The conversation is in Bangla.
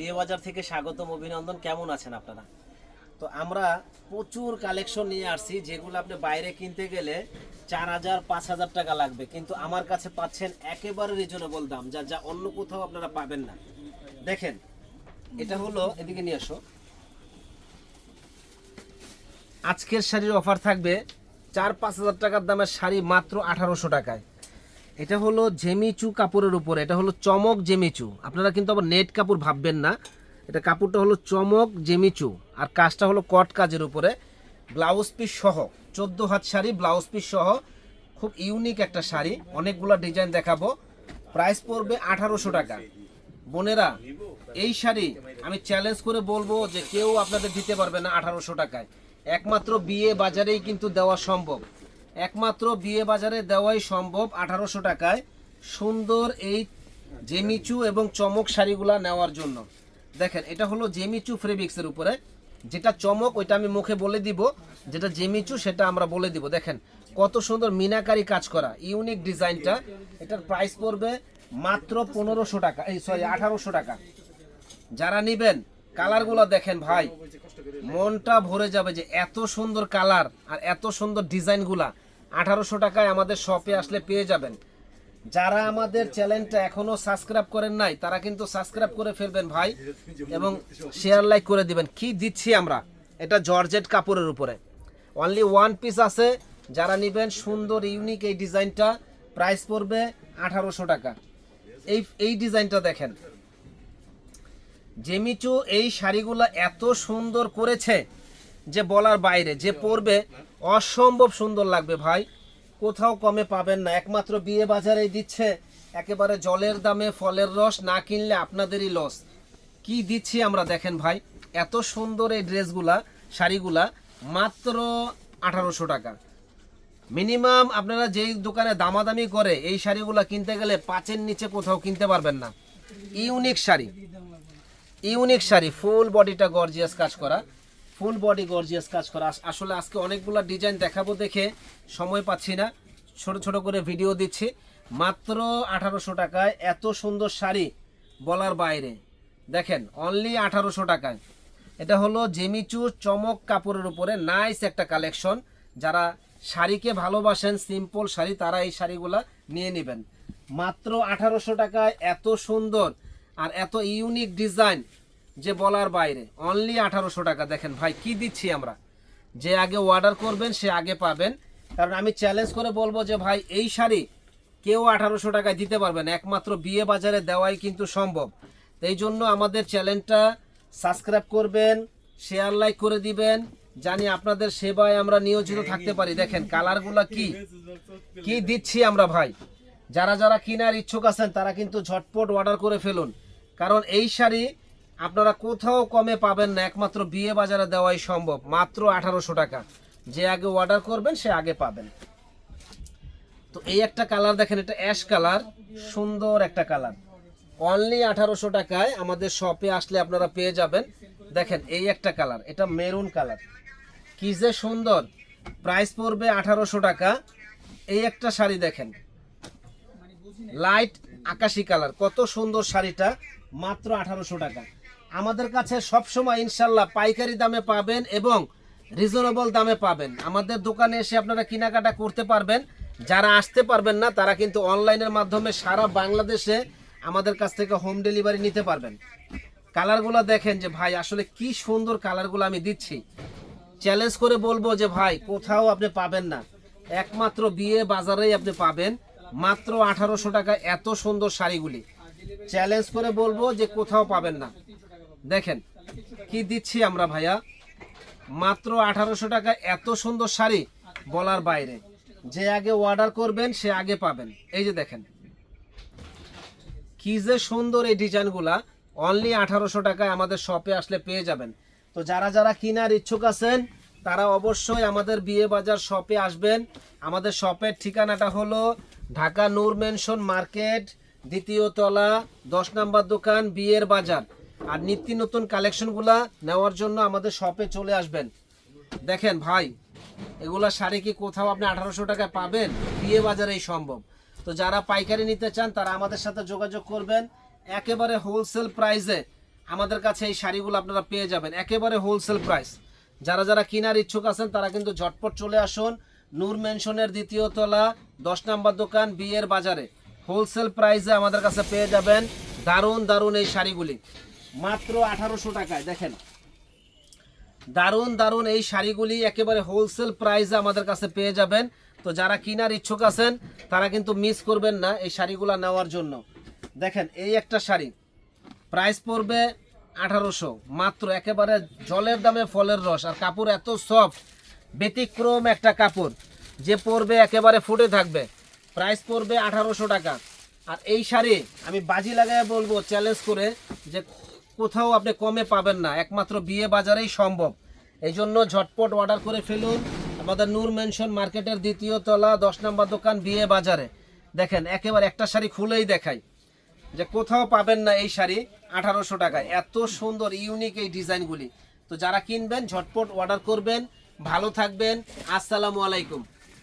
বিয়ে বাজার থেকে স্বাগতম, অভিনন্দন। কেমন আছেন আপনারা? তো আমরা প্রচুর কালেকশন নিয়ে আসছি, যেগুলো আপনি বাইরে কিনতে গেলে চার হাজার, পাঁচ হাজার টাকা লাগবে। কিন্তু আমার কাছে পাচ্ছেন একেবারে রিজনেবল দাম, যা যা অন্য কোথাও আপনারা পাবেন না। দেখেন, এটা হলো, এদিকে নিয়ে আসো। আজকের শাড়ির অফার থাকবে চার, পাঁচ হাজার টাকার দামের শাড়ি মাত্র আঠারোশো টাকায়। এটা হলো জেমিচু কাপড়ের উপরে, এটা হলো চমক জেমিচু। আপনারা কিন্তু আবার নেট কাপড় ভাববেন না। এটা কাপড়টা হলো চমক জেমিচু। আর কাজটা হলো কট কাজের উপরে। ব্লাউজ পিস সহ, চোদ্দ হাত শাড়ি, ব্লাউজ পিস সহ, খুব ইউনিক একটা শাড়ি। অনেকগুলো ডিজাইন দেখাবো। প্রাইস পড়বে আঠারোশো টাকা। বোনেরা, এই শাড়ি আমি চ্যালেঞ্জ করে বলব যে কেউ আপনাদের দিতে পারবে না আঠারোশো টাকায়। একমাত্র বিয়ে বাজারেই কিন্তু দেওয়া সম্ভব। একমাত্র বিয়ে বাজারে দেওয়াই সম্ভব আঠারোশো টাকায় সুন্দর এই জেমিচু এবং চমক শাড়িগুলা নেওয়ার জন্য। দেখেন, এটা হলো জেমিচু ফেব্রিক্সের উপরে। যেটা চমক, ওইটা আমি মুখে বলে দিব। যেটা জেমিচু, সেটা আমরা বলে দিব। দেখেন, কত সুন্দর মিনাকারি কাজ করা, ইউনিক ডিজাইনটা। এটার প্রাইস পড়বে মাত্র পনেরোশো টাকা, এই সরি আঠারোশো টাকা। যারা নিবেন, কালারগুলো দেখেন ভাই, মনটা ভরে যাবে যে এত সুন্দর কালার আর এত সুন্দর ডিজাইনগুলা। আঠারোশো টাকায় আমাদের শপে আসলে পেয়ে যাবেন। যারা আমাদের চ্যানেলটা এখনও সাবস্ক্রাইব করেন নাই, তারা কিন্তু সাবস্ক্রাইব করে ফেলবেন ভাই, এবং শেয়ার লাইক করে দিবেন। কি দিচ্ছি আমরা? এটা জর্জেট কাপড়ের উপরে। অনলি ওয়ান পিস আছে। যারা নেবেন সুন্দর ইউনিক এই ডিজাইনটা প্রাইস পড়বে আঠারোশো টাকা। এই এই ডিজাইনটা দেখেন। জেমিচু এই শাড়িগুলো এত সুন্দর করেছে যে বলার বাইরে, যে পরবে অসম্ভব সুন্দর লাগবে ভাই। কোথাও কমে পাবেন না। একমাত্র বিয়ে বাজারেই দিচ্ছে, একেবারে জলের দামে ফলের রস না কিনলে আপনাদেরই লস কি দিচ্ছি আমরা দেখেন ভাই, এত সুন্দর এই ড্রেসগুলা, শাড়িগুলা, মাত্র আঠারোশো টাকা। মিনিমাম আপনারা যেই দোকানে দামাদামি করে এই শাড়িগুলা কিনতে গেলে পাঁচের নিচে কোথাও কিনতে পারবেন না। Unique sari. Unique sari full বডিটা গর্জিয়াস কাজ করা। ফুল বডি গর্জিয়াস কাজ করা। আসলে আজকে অনেকগুলো ডিজাইন দেখাবো দেখে সময় পাচ্ছি না। ছোট ছোট করে ভিডিও দিচ্ছি। মাত্র আঠারোশো টাকায় এত সুন্দর শাড়ি বলার বাইরে। দেখেন অনলি আঠারোশো টাকায়। এটা হলো জেমিচুর চমক কাপড়ের উপরে নাইস একটা কালেকশন যারা শাড়িকে ভালোবাসেন সিম্পল শাড়ি, তারা এই শাড়িগুলা নিয়ে নেবেন। মাত্র আঠারোশো টাকায় এত সুন্দর আর এত ইউনিক ডিজাইন যে বলার বাইরে। অনলি আঠারোশো টাকা। দেখেন ভাই, কি দিচ্ছি আমরা? যে আগে অর্ডার করবেন, সে আগে পাবেন। কারণ আমি চ্যালেঞ্জ করে বলব যে ভাই, এই শাড়ি কেউ আঠারোশো টাকায় দিতে পারবেন একমাত্র বিয়ে বাজারে দেওয়াই কিন্তু সম্ভব। এই জন্য আমাদের চ্যানেলটা সাবস্ক্রাইব করবেন শেয়ার লাইক করে দিবেন। জানি আপনাদের সেবায় আমরা নিয়োজিত থাকতে পারি। দেখেন কালারগুলো কি? কি দিচ্ছি আমরা ভাই? যারা যারা কেনার ইচ্ছুক আছেন, তারা কিন্তু ঝটপট অর্ডার করে ফেলুন। কারণ এই শাড়ি আপনারা কোথাও কমে পাবেন না, একমাত্র বিয়ে বাজারে দেওয়াই সম্ভব, মাত্র আঠারোশো টাকা। যে আগে অর্ডার করবেন, সে আগে পাবেন। তো এই একটা কালার দেখেন, এটা অ্যাশ কালার সুন্দর একটা কালার অনলি আঠারোশো টাকায় আমাদের শপে আসলে আপনারা পেয়ে যাবেন। দেখেন, এই একটা কালার এটা মেরুন কালার কি যে সুন্দর। প্রাইস পড়বে আঠারোশো টাকা। এই একটা শাড়ি দেখেন। লাইট আকাশি কালার কত সুন্দর শাড়িটা, মাত্র আঠারোশো টাকা। আমাদের কাছে সবসময় ইনশাল্লাহ পাইকারি দামে পাবেন এবং রিজনেবল দামে পাবেন। আমাদের দোকানে এসে আপনারা কেনাকাটা করতে পারবেন। যারা আসতে পারবেন না, তারা কিন্তু অনলাইনের মাধ্যমে সারা বাংলাদেশে আমাদের কাছ থেকে হোম ডেলিভারি নিতে পারবেন। কালারগুলো দেখেন যে ভাই, আসলে কি সুন্দর কালারগুলো আমি দিচ্ছি। চ্যালেঞ্জ করে বলব যে ভাই, কোথাও আপনি পাবেন না। একমাত্র বিয়ে বাজারেই আপনি পাবেন। মাত্র আঠারোশো টাকা এত সুন্দর শাড়িগুলি। চ্যালেঞ্জ করে বলব যে কোথাও পাবেন না। দেখেন, কি দিচ্ছি আমরা ভাইয়া? মাত্র আঠারোশো টাকা, এত সুন্দর শাড়ি বলার বাইরে। যে আগে অর্ডার করবেন, সে আগে পাবেন। এই যে দেখেন। কি যে সুন্দর এই ডিজাইনগুলা। অনলি আঠারোশো টাকায় আমাদের শপে আসলে পেয়ে যাবেন। তো যারা যারা কেনার ইচ্ছুক আছেন, তারা অবশ্যই আমাদের বিয়ে বাজার শপে আসবেন। আমাদের শপের ঠিকানাটা হলো ঢাকা নূর মেনশন মার্কেট, দ্বিতীয় তলা, দশ নম্বর দোকান, বিয়ের বাজার। আর নিত্য নতুন কালেকশনগুলা নেওয়ার জন্য আমাদের শপে চলে আসবেন। দেখেন ভাই, এগুলা শাড়ি কি কোথাও আপনি আঠারোশো টাকায় পাবেন? বিয়ে বাজারেই সম্ভব। তো যারা পাইকারি নিতে চান, তারা আমাদের সাথে যোগাযোগ করবেন। একেবারে হোলসেল প্রাইসে আমাদের কাছে এই শাড়িগুলো আপনারা পেয়ে যাবেন। একেবারে হোলসেল প্রাইস যারা যারা কেনার ইচ্ছুক আছেন, তারা কিন্তু ঝটপট চলে আসুন। নূর মেনশনের দ্বিতীয় তলা, দশ নম্বর দোকান, বিয়ের বাজারে। হোলসেল প্রাইসে আমাদের কাছে পেয়ে যাবেন। দারুণ দারুণ এই শাড়িগুলি। মাত্র আঠারোশো টাকায়, দেখেন। দারুণ দারুণ এই শাড়িগুলি একেবারে হোলসেল প্রাইসে আমাদের কাছে পেয়ে যাবেন। তো যারা কেনার ইচ্ছুক আছেন, তারা কিন্তু মিস করবেন না এই শাড়িগুলো নেওয়ার জন্য। দেখেন, এই একটা শাড়ি। প্রাইস পড়বে আঠারোশো, মাত্র একেবারে জলের দামে ফলের রস। আর কাপড় এত সফট ব্যতিক্রম একটা কাপড়। যে পরবে একেবারে ফুটে থাকবে। প্রাইস পড়বে আঠারোশো টাকা। আর এই শাড়ি আমি বাজি লাগায় বলব চ্যালেঞ্জ করে যে কোথাও আপনি কমে পাবেন না। একমাত্র বিয়ে বাজারেই সম্ভব। এই জন্য ঝটপট অর্ডার করে ফেলুন। আমাদের নূর মেনশন মার্কেটের দ্বিতীয় তলা, দশ নম্বর দোকান, বিয়ে বাজারে। দেখেন, একেবারে একটা শাড়ি খুলেই দেখাই। যে কোথাও পাবেন না এই শাড়ি, আঠারোশো টাকায়। এত সুন্দর ইউনিক এই ডিজাইনগুলি। তো যারা কিনবেন, ঝটপট অর্ডার করবেন। ভালো থাকবেন। আসসালামু আলাইকুম।